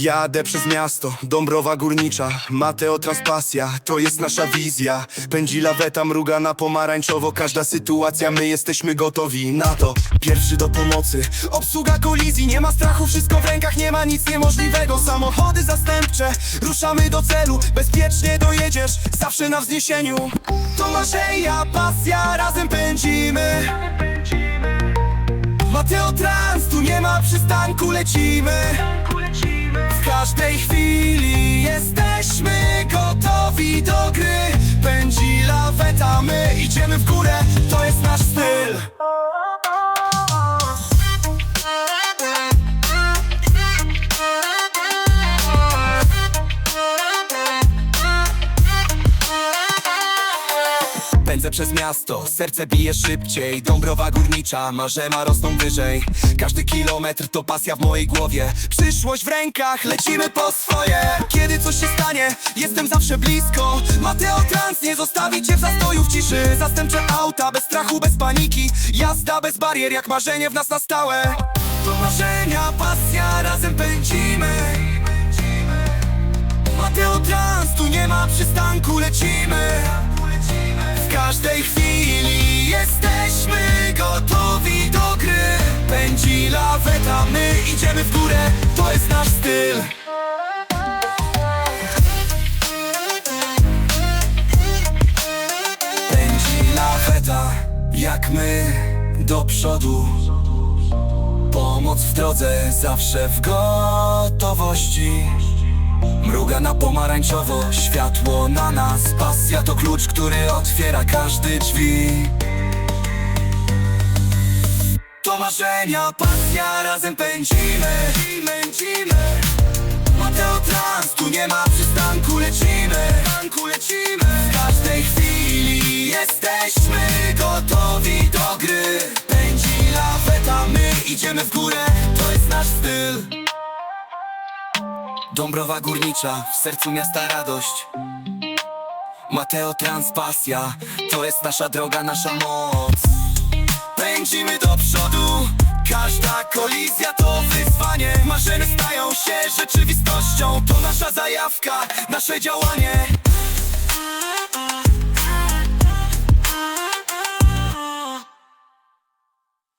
Jadę przez miasto, Dąbrowa Górnicza Mateo Transpasja, to jest nasza wizja. Pędzi laweta, mruga na pomarańczowo Każda sytuacja, my jesteśmy gotowi na to. Pierwszy do pomocy, obsługa kolizji Nie ma strachu, wszystko w rękach, nie ma nic niemożliwego. Samochody zastępcze, ruszamy do celu Bezpiecznie dojedziesz, zawsze na wzniesieniu. To Marzeja, pasja, razem pędzimy. Mateo Trans, tu nie ma przystanku, lecimy każdej chwili jesteśmy gotowi do gry. Pędzi laweta, my idziemy w górę, Pędzę przez miasto, serce bije szybciej Dąbrowa górnicza, marzema rosną wyżej. Każdy kilometr to pasja w mojej głowie. Przyszłość w rękach, lecimy po swoje. Kiedy coś się stanie, jestem zawsze blisko. Mateo Trans nie zostawi cię w zastoju w ciszy. Zastępcze auta, bez strachu, bez paniki. Jazda bez barier, jak marzenie w nas na stałe. To marzenia, pasja, razem pędzimy. Mateo Trans, tu nie ma przystanku, lecimy każdej chwili. Jesteśmy gotowi do gry. Pędzi laweta, my idziemy w górę, to jest nasz styl. Pędzi laweta, jak my do przodu. Pomoc w drodze, zawsze w gotowości. Mruga na pomarańczowo, światło na nas Pasja to klucz, który otwiera każdy drzwi. To marzenia, pasja, razem pędzimy. Mateo Trans, tu nie ma przystanku, lecimy. Przystanku lecimy. W każdej chwili jesteśmy gotowi do gry. Pędzi laweta, my idziemy w górę, to jest nasz styl. Dąbrowa Górnicza, w sercu miasta radość Mateo Transpasja, to jest nasza droga, nasza moc. Pędzimy do przodu, każda kolizja to wyzwanie. Marzenia stają się rzeczywistością, to nasza zajawka, nasze działanie